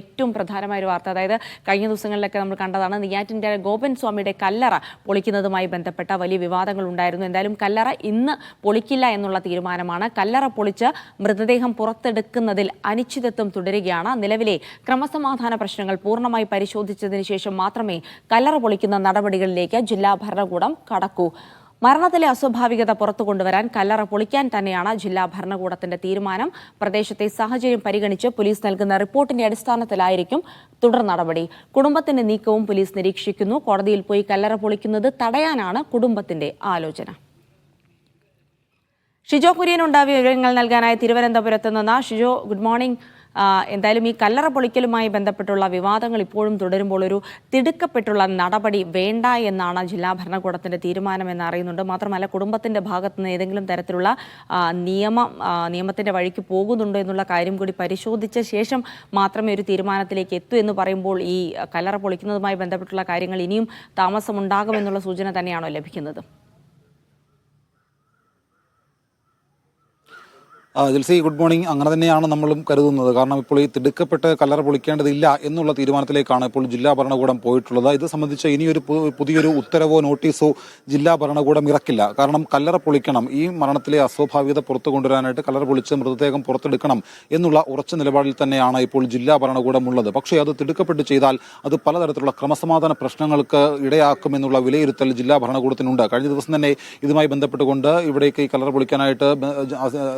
ഏറ്റവും പ്രധാനമായ ഒരു വാർത്ത. അതായത് കഴിഞ്ഞ ദിവസങ്ങളിലൊക്കെ നമ്മൾ കണ്ടതാണ് നെയ്യാറ്റിന്റെ ഗോപൻ സ്വാമിയുടെ കല്ലറ പൊളിക്കുന്നതുമായി ബന്ധപ്പെട്ട വലിയ വിവാദങ്ങൾ ഉണ്ടായിരുന്നു എന്തായാലും കല്ലറ ഇന്ന് പൊളിക്കില്ല എന്നുള്ള തീരുമാനമാണ്. കല്ലറ പൊളിച്ച് മൃതദേഹം പുറത്തെടുക്കുന്നതിൽ അനിശ്ചിതത്വം തുടരുകയാണ്. നിലവിലെ ക്രമസമാധാന പ്രശ്നങ്ങൾ പൂർണമായി പരിശോധിച്ചതിന് ശേഷം മാത്രമേ കല്ലറ പൊളിക്കുന്ന നടപടികളിലേക്ക് ജില്ലാ ഭരണകൂടം കടക്കൂ. മരണത്തിലെ അസ്വാഭാവികത പുറത്തു കൊണ്ടുവരാൻ കല്ലറ പൊളിക്കാൻ തന്നെയാണ് ജില്ലാ ഭരണകൂടത്തിന്റെ തീരുമാനം. പ്രദേശത്തെ സാഹചര്യം പരിഗണിച്ച് പോലീസ് നൽകുന്ന റിപ്പോർട്ടിന്റെ അടിസ്ഥാനത്തിലായിരിക്കും തുടർ നടപടി. കുടുംബത്തിന്റെ നീക്കവും പോലീസ് നിരീക്ഷിക്കുന്നു. കോടതിയിൽ പോയി കല്ലറ പൊളിക്കുന്നത് തടയാനാണ് കുടുംബത്തിന്റെ ആലോചന. ഷിജോ കുര്യൻ ഉണ്ടാവിയ വിവരങ്ങൾ നൽകാനായി തിരുവനന്തപുരത്ത് നിന്ന് ഷിജോ ഗുഡ് മോർണിംഗ്. എന്തായാലും ഈ കല്ലറ പൊളിക്കലുമായി ബന്ധപ്പെട്ടുള്ള വിവാദങ്ങൾ ഇപ്പോഴും തുടരുമ്പോൾ ഒരു തിടുക്കപ്പെട്ടുള്ള നടപടി വേണ്ട എന്നാണ് ജില്ലാ ഭരണകൂടത്തിന്റെ തീരുമാനമെന്ന് അറിയുന്നുണ്ട്. മാത്രമല്ല കുടുംബത്തിന്റെ ഭാഗത്ത് നിന്ന് ഏതെങ്കിലും തരത്തിലുള്ള നിയമ നിയമം നിയമത്തിന്റെ വഴിക്ക് പോകുന്നുണ്ടോ എന്നുള്ള കാര്യം കൂടി പരിശോധിച്ച ശേഷം മാത്രമേ ഒരു തീരുമാനത്തിലേക്ക് എത്തൂ എന്ന് പറയുമ്പോൾ ഈ കല്ലറ പൊളിക്കുന്നതുമായി ബന്ധപ്പെട്ടുള്ള കാര്യങ്ങൾ ഇനിയും താമസമുണ്ടാകുമെന്നുള്ള സൂചന തന്നെയാണോ ലഭിക്കുന്നത്? Jilsy good morning. അങ്ങനെ തന്നെയാണ് നമ്മളും കരുതുന്നത്. കാരണം ഇപ്പോൾ ഈ തിടുക്കപ്പെട്ട് കല്ലറ പൊളിക്കേണ്ടതില്ല എന്നുള്ള തീരുമാനത്തിലേക്കാണ് ഇപ്പോൾ ജില്ലാ ഭരണകൂടം പോയിട്ടുള്ളത്. ഇത് സംബന്ധിച്ച് ഇനിയൊരു പുതിയൊരു ഉത്തരവോ നോട്ടീസോ ജില്ലാ ഭരണകൂടം ഇറക്കില്ല. കാരണം കല്ലറ പൊളിക്കണം. ഈ മരണത്തിലെ അസ്വാഭാവികത പുറത്തു കൊണ്ടുവരാനായിട്ട് കല്ലറ പൊളിച്ച് മൃതദേഹം പുറത്തെടുക്കണം എന്നുള്ള ഉറച്ച നിലപാടിൽ തന്നെയാണ് ഇപ്പോൾ ജില്ലാ ഭരണകൂടം ഉള്ളത് പക്ഷേ അത് തിടുക്കപ്പെട്ട് ചെയ്താൽ അത് പലതരത്തിലുള്ള ക്രമസമാധാന പ്രശ്നങ്ങൾക്ക് ഇടയാക്കുമെന്നുള്ള വിലയിരുത്തൽ ജില്ലാ ഭരണകൂടത്തിനുണ്ട്. കഴിഞ്ഞ ദിവസം തന്നെ ഇതുമായി ബന്ധപ്പെട്ടുകൊണ്ട് ഇവിടേക്ക് ഈ കല്ലറ പൊളിക്കാനായിട്ട്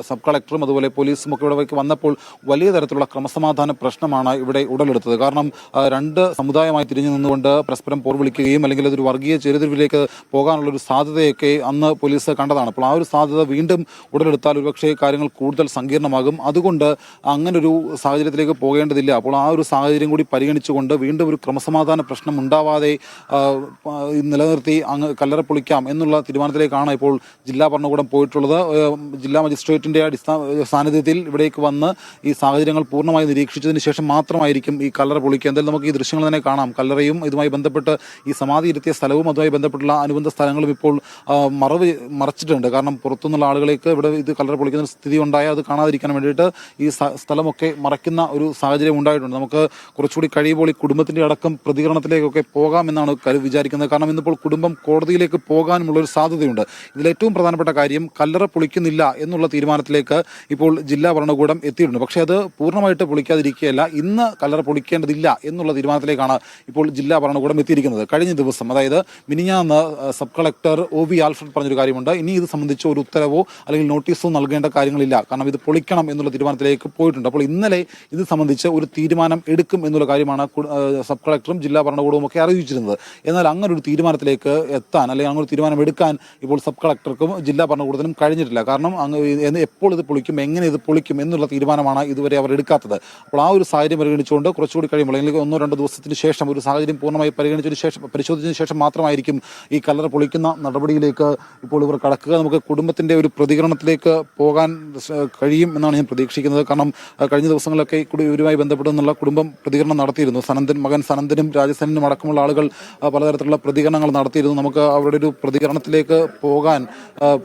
സബ് സബ് കളക്ടറും അതുപോലെ പോലീസും ഒക്കെ ഇവിടേക്ക് വന്നപ്പോൾ വലിയ തരത്തിലുള്ള ക്രമസമാധാന പ്രശ്നമാണ് ഇവിടെ ഉടലെടുത്തത്. കാരണം രണ്ട് സമുദായമായി തിരിഞ്ഞു നിന്നുകൊണ്ട് പരസ്പരം പോർ വിളിക്കുകയും അല്ലെങ്കിൽ അതൊരു വർഗീയ ചെറുതിരിവിലേക്ക് പോകാനുള്ള ഒരു സാധ്യതയൊക്കെ അന്ന് പോലീസ് കണ്ടതാണ്. അപ്പോൾ ആ ഒരു സാധ്യത വീണ്ടും ഉടലെടുത്താൽ ഒരുപക്ഷേ കാര്യങ്ങൾ കൂടുതൽ സങ്കീർണമാകും. അതുകൊണ്ട് അങ്ങനൊരു സാഹചര്യത്തിലേക്ക് പോകേണ്ടതില്ല. അപ്പോൾ ആ ഒരു സാഹചര്യം കൂടി പരിഗണിച്ചുകൊണ്ട് വീണ്ടും ഒരു ക്രമസമാധാന പ്രശ്നം ഉണ്ടാവാതെ നിലനിർത്തി അങ്ങ് കല്ലറ പൊളിക്കാം എന്നുള്ള തീരുമാനത്തിലേക്കാണ് ഇപ്പോൾ ജില്ലാ ഭരണകൂടം പോയിട്ടുള്ളത്. ജില്ലാ മജിസ്ട്രേറ്റിന്റെ അടിസ്ഥാന സാന്നിധ്യത്തിൽ ഇവിടേക്ക് വന്ന് ഈ സാഹചര്യങ്ങൾ പൂർണമായി നിരീക്ഷിച്ചതിന് ശേഷം മാത്രമായിരിക്കും ഈ കല്ലറ പൊളിക്കുക. എന്തായാലും നമുക്ക് ഈ ദൃശ്യങ്ങൾ തന്നെ കാണാം. കല്ലറയും ഇതുമായി ബന്ധപ്പെട്ട് ഈ സമാധി ഇരുത്തിയ സ്ഥലവും അതുമായി ബന്ധപ്പെട്ടുള്ള അനുബന്ധ സ്ഥലങ്ങളും ഇപ്പോൾ മറവ് മറച്ചിട്ടുണ്ട്. കാരണം പുറത്തുനിന്നുള്ള ആളുകളേക്ക് ഇവിടെ ഇത് കല്ലറ പൊളിക്കുന്ന സ്ഥിതി ഉണ്ടായാൽ അത് കാണാതിരിക്കാൻ വേണ്ടിയിട്ട് ഈ സ്ഥലമൊക്കെ മറയ്ക്കുന്ന ഒരു സാഹചര്യം ഉണ്ടായിട്ടുണ്ട്. നമുക്ക് കുറച്ചുകൂടി കഴിയുമ്പോൾ ഈ കുടുംബത്തിന്റെ അടക്കം പ്രതികരണത്തിലേക്കൊക്കെ പോകാമെന്നാണ് വിചാരിക്കുന്നത്. കാരണം ഇന്നിപ്പോൾ കുടുംബം കോടതിയിലേക്ക് പോകാനുമുള്ള ഒരു സാധ്യതയുണ്ട്. ഇതിൽ ഏറ്റവും പ്രധാനപ്പെട്ട കാര്യം കല്ലറ പൊളിക്കുന്നില്ല എന്നുള്ള തീരുമാനത്തിലേക്ക് ഇപ്പോൾ ജില്ലാ ഭരണകൂടം എത്തിയിട്ടുണ്ട്. പക്ഷേ അത് പൂർണമായിട്ട് പൊളിക്കാതിരിക്കുകയല്ല ഇന്ന് കല്ലറ പൊളിക്കേണ്ടതില്ല എന്നുള്ള തീരുമാനത്തിലേക്കാണ് ഇപ്പോൾ ജില്ലാ ഭരണകൂടം എത്തിയിരിക്കുന്നത്. കഴിഞ്ഞ ദിവസം അതായത് മിനിഞ്ഞാന്ന് sub collector O V Alfred പറഞ്ഞൊരു കാര്യമുണ്ട്. ഇനി ഇത് സംബന്ധിച്ച് ഒരു ഉത്തരവോ അല്ലെങ്കിൽ നോട്ടീസോ നൽകേണ്ട കാര്യങ്ങളില്ല. കാരണം ഇത് പൊളിക്കണം എന്നുള്ള തീരുമാനത്തിലേക്ക് പോയിട്ടുണ്ട്. അപ്പോൾ ഇന്നലെ ഇത് സംബന്ധിച്ച് ഒരു തീരുമാനം എടുക്കും എന്നുള്ള കാര്യമാണ് സബ് കളക്ടറും ജില്ലാ ഭരണകൂടവും ഒക്കെ അറിയിച്ചിരുന്നത്. എന്നാൽ അങ്ങനെ ഒരു തീരുമാനത്തിലേക്ക് എത്താൻ അല്ലെങ്കിൽ അങ്ങനെ ഒരു തീരുമാനം എടുക്കാൻ ഇപ്പോൾ സബ് കളക്ടർക്കും ജില്ലാ ഭരണകൂടത്തിനും കഴിഞ്ഞിട്ടില്ല. കാരണം അങ്ങ് എപ്പോൾ ഇത് പൊളിക്കും എങ്ങനെ ഇത് പൊളിക്കും എന്നുള്ള തീരുമാനമാണ് ഇതുവരെ അവർ എടുക്കാത്തത്. അപ്പോൾ ആ ഒരു സാഹചര്യം പരിഗണിച്ചുകൊണ്ട് കുറച്ചുകൂടി കഴിയുമ്പോൾ അല്ലെങ്കിൽ ഒന്നോ രണ്ടോ ദിവസത്തിന് ശേഷം ഒരു സാഹചര്യം പൂർണമായി പരിഗണിച്ചതിന് ശേഷം പരിശോധിച്ചതിന് ശേഷം മാത്രമായിരിക്കും ഈ കല്ലറ പൊളിക്കുന്ന നടപടിയിലേക്ക് ഇപ്പോൾ ഇവർ കടക്കുക. നമുക്ക് കുടുംബത്തിന്റെ ഒരു പ്രതികരണത്തിലേക്ക് പോകാൻ കഴിയും എന്നാണ് ഞാൻ പ്രതീക്ഷിക്കുന്നത്. കാരണം കഴിഞ്ഞ ദിവസങ്ങളിലൊക്കെ ഇവരുമായി ബന്ധപ്പെടുന്നുള്ള കുടുംബം പ്രതികരണം നടത്തിയിരുന്നു. സനന്ദൻ മകൻ സനന്ദനും രാജസേനും അടക്കമുള്ള ആളുകൾ പലതരത്തിലുള്ള പ്രതികരണങ്ങൾ നടത്തിയിരുന്നു. നമുക്ക് അവരുടെ ഒരു പ്രതികരണത്തിലേക്ക് പോകാൻ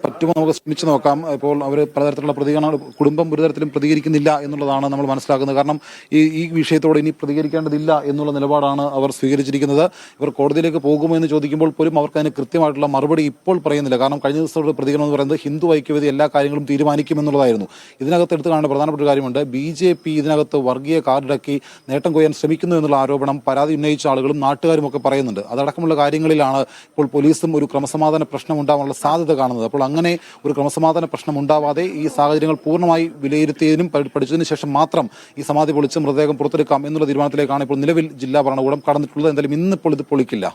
പറ്റുമോ നമുക്ക് ശ്രമിച്ചു നോക്കാം. ഇപ്പോൾ അവർ പലതരത്തിലുള്ള പ്രതികരണങ്ങൾ കുടുംബം ഒരു തരത്തിലും പ്രതികരിക്കുന്നില്ല എന്നുള്ളതാണ് നമ്മൾ മനസ്സിലാക്കുന്നത്. കാരണം ഈ ഈ വിഷയത്തോട് ഇനി പ്രതികരിക്കേണ്ടതില്ല എന്നുള്ള നിലപാടാണ് അവർ സ്വീകരിച്ചിരിക്കുന്നത്. ഇവർ കോടതിയിലേക്ക് പോകുമോ എന്ന് ചോദിക്കുമ്പോൾ പോലും അവർക്ക് അതിന് കൃത്യമായിട്ടുള്ള മറുപടി ഇപ്പോൾ പറയുന്നില്ല. കാരണം കഴിഞ്ഞ ദിവസത്തോട് പ്രതികരണം എന്ന് പറയുന്നത് ഹിന്ദു ഐക്യവേദി എല്ലാ കാര്യങ്ങളും തീരുമാനിക്കുമെന്നുള്ളതായിരുന്നു ഇതിനകത്ത് എടുത്തു കാണുന്ന പ്രധാനപ്പെട്ട കാര്യമുണ്ട്. ബി ജെ പി ഇതിനകത്ത് വർഗീയ കാർഡിടക്കി നേട്ടം കൊയ്യാൻ ശ്രമിക്കുന്നു എന്നുള്ള ആരോപണം പരാതി ഉന്നയിച്ച ആളുകളും നാട്ടുകാരും ഒക്കെ പറയുന്നുണ്ട്. അതടക്കമുള്ള കാര്യങ്ങളിലാണ് ഇപ്പോൾ പോലീസും ഒരു ക്രമസമാധാന പ്രശ്നം ഉണ്ടാവാനുള്ള സാധ്യത കാണുന്നത്. അപ്പോൾ അങ്ങനെ ഒരു ക്രമസമാധാന പ്രശ്നം ഉണ്ടാവാതെ ഈ സാഹചര്യങ്ങൾ പൂർണമായി വിലയിരുത്തിയതിനും പഠി- പഠിച്ചതിനു ശേഷം മാത്രം ഈ സമാധി പൊളിച്ച് മൃതദേഹം പുറത്തെടുക്കാം എന്നുള്ള തീരുമാനത്തിലേക്കാണ് ഇപ്പോൾ നിലവിൽ ജില്ലാ ഭരണകൂടം കടന്നിട്ടുള്ളത്. എന്തായാലും ഇന്നിപ്പോൾ ഇത് പൊളിക്കില്ല.